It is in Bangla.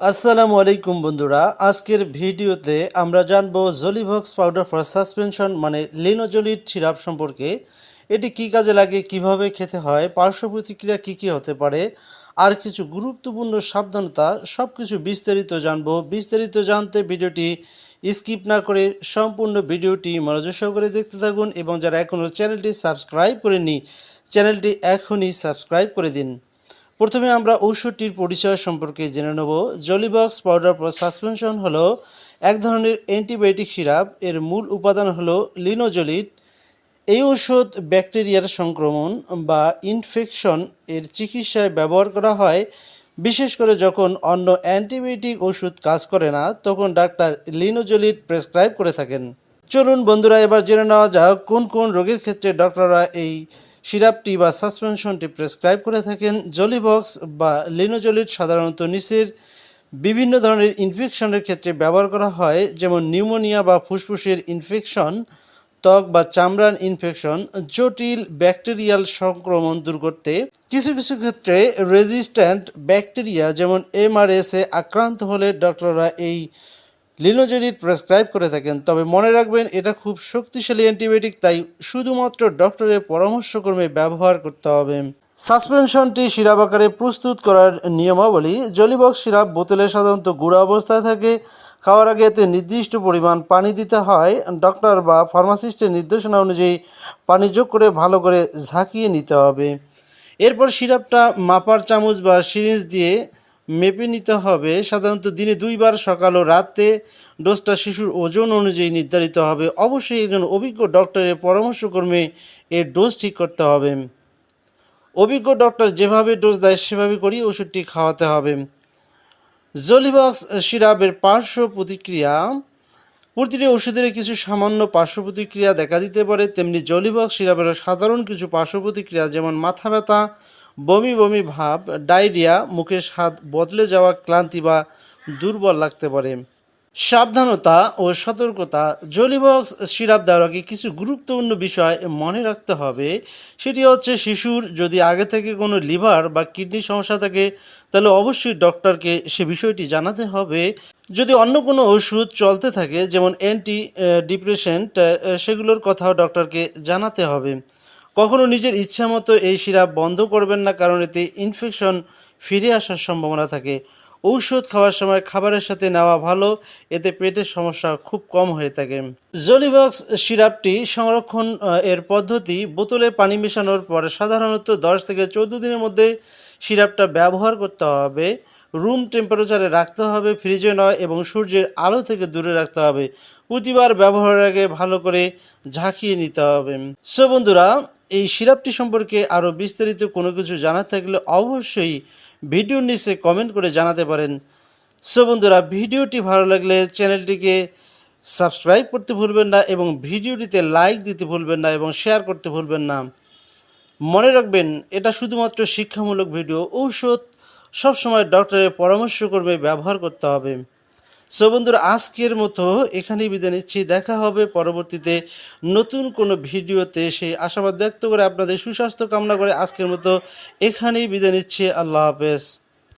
আসসালামু আলাইকুম বন্ধুরা, আজকের ভিডিওতে আমরা জানব জলিভক্স পাউডার ফর সাসপেনশন মানে লিনোজলিড সিরাপ সম্পর্কে। এটি কী কাজে লাগে, কীভাবে খেতে হয়, পার্শ্ব প্রতিক্রিয়া কী কী হতে পারে, আর কিছু গুরুত্বপূর্ণ সাবধানতা সব কিছু বিস্তারিত জানব। বিস্তারিত জানতে ভিডিওটি স্কিপ না করে সম্পূর্ণ ভিডিওটি মনোযোগ সহকারে দেখতে থাকুন এবং যারা এখনও চ্যানেলটি সাবস্ক্রাইব করেনি চ্যানেলটি এখনই সাবস্ক্রাইব করে দিন। প্রথমে আমরা ঔষধটির পরিচয় সম্পর্কে জেনে নেব। জলিবক্স পাউডার সাসপেনশন হলো এক ধরনের অ্যান্টিবায়োটিক সিরাপ। এর মূল উপাদান হলো লিনোজলিট এই ওষুধ ব্যাকটেরিয়ার সংক্রমণ বা ইনফেকশন এর চিকিৎসায় ব্যবহার করা হয়। বিশেষ করে যখন অন্য অ্যান্টিবায়োটিক ওষুধ কাজ করে না, তখন ডাক্তার লিনোজলিট প্রেসক্রাইব করে থাকেন। চলুন বন্ধুরা, এবার জেনে নেওয়া যাক কোন কোন রোগের ক্ষেত্রে ডক্টররা এই সিরাপটি বা সাসপেনশনটি প্রেসক্রাইব করে থাকেন জলিবক্স বা লিনোজলিড সাধারণত নিচের বিভিন্ন ধরনের ইনফেকশনের ক্ষেত্রে ব্যবহার করা হয়, যেমন নিউমোনিয়া বা ফুসফুসের ইনফেকশন, ত্বক বা চামড়ার ইনফেকশন, জটিল ব্যাকটেরিয়াল সংক্রমণ দূর করতে। কিছু কিছু ক্ষেত্রে রেজিস্ট্যান্ট ব্যাকটেরিয়া, যেমন এমআরএসে আক্রান্ত হলে ডক্টররা এই লিনোজেনিড প্রেসক্রাইব করে থাকেন, তবে মনে রাখবেন এটা খুব শক্তিশালী অ্যান্টিবায়োটিক তাই শুধুমাত্র ডক্টরের পরামর্শক্রমে ব্যবহার করতে হবে। সাসপেনশনটি সিরাপ আকারে প্রস্তুত করার নিয়মাবলী জলিবক্স সিরাপ বোতলে সাধারণত গুঁড়া অবস্থায় থাকে। খাওয়ার আগে এতে নির্দিষ্ট পরিমাণ পানি দিতে হয়। ডক্টর বা ফার্মাসিস্টের নির্দেশনা অনুযায়ী পানি যোগ করে ভালো করে ঝাঁকিয়ে নিতে হবে। এরপর সিরাপটা মাপার চামচ বা সিরিঞ্জ দিয়ে মেপে নিতে হবে। সাধারণত দিনে দুইবার সকাল ও রাতে ডোজটা শিশুর ওজন অনুযায়ী নির্ধারিত হবে। অবশ্যই একজন অভিজ্ঞ ডক্টরের পরামর্শক্রমে এর ডোজ ঠিক করতে হবে। অভিজ্ঞ ডক্টর যেভাবে ডোজ দেয়, সেভাবে করেই ওষুধটি খাওয়াতে হবে। জলিবক্স সিরাপের পার্শ্ব প্রতিক্রিয়া। প্রতিটি ওষুধের কিছু সামান্য পার্শ্ব প্রতিক্রিয়া দেখা দিতে পারে। তেমনি জলিবক্স সিরাপের সাধারণ কিছু পার্শ্ব প্রতিক্রিয়া, যেমন মাথা ব্যথা বমি বমি ভাব, ডায়রিয়া, মুখের স্বাদ বদলে যাওয়া ক্লান্তি বা দুর্বল লাগতে পারে। সাবধানতা ও সতর্কতা। জলিবক্স, সিরাপ দেওয়ার আগে কিছু গুরুত্বপূর্ণ বিষয় মনে রাখতে হবে। সেটি হচ্ছে শিশুর যদি আগে থেকে কোনো লিভার বা কিডনি সমস্যা থাকে, তাহলে অবশ্যই ডক্টরকে সে বিষয়টি জানাতে হবে। যদি অন্য কোনো ওষুধ চলতে থাকে, যেমন অ্যান্টি ডিপ্রেশেন্ট সেগুলোর কথাও ডক্টরকে জানাতে হবে। কখনো নিজের ইচ্ছা মতো এই সিরাপ বন্ধ করবেন না, কারণ এতে ইনফেকশন ফিরে আসার সম্ভাবনা থাকে। ঔষধ খাওয়ার সময় খাবারের সাথে নেওয়া ভালো, এতে পেটের সমস্যা খুব কম হয়ে থাকে। জলিবক্স সিরাপটি সংরক্ষণ এর পদ্ধতি, বোতলে পানি মেশানোর পর সাধারণত দশ থেকে চৌদ্দ দিনের মধ্যে সিরাপটা ব্যবহার করতে হবে। রুম টেম্পারেচারে রাখতে হবে, ফ্রিজে নয় এবং সূর্যের আলো থেকে দূরে রাখতে হবে। প্রতিবার ব্যবহারের আগে ভালো করে ঝাঁকিয়ে নিতে হবে। সো বন্ধুরা এই সিরাপটি সম্পর্কে আরও বিস্তারিত কোনো কিছু জানার থাকলে অবশ্যই ভিডিওর নিচে কমেন্ট করে জানাতে পারেন। সো বন্ধুরা, ভিডিওটি ভালো লাগলে চ্যানেলটিকে সাবস্ক্রাইব করতে ভুলবেন না এবং ভিডিওটিতে লাইক দিতে ভুলবেন না এবং শেয়ার করতে ভুলবেন না। মনে রাখবেন, এটা শুধুমাত্র শিক্ষামূলক ভিডিও। ঔষধ সবসময় ডক্টরের পরামর্শ পরামর্শক্রমে ব্যবহার করতে হবে। সো বন্ধুরা, আজকের মতো এখানেই বিদায় নিচ্ছি। দেখা হবে পরবর্তীতে নতুন কোনো ভিডিওতে। সেই আশাবাদ ব্যক্ত করে আপনাদের সুস্বাস্থ্য কামনা করে আজকের মতো এখানেই বিদায় নিচ্ছি। আল্লাহ হাফেজ।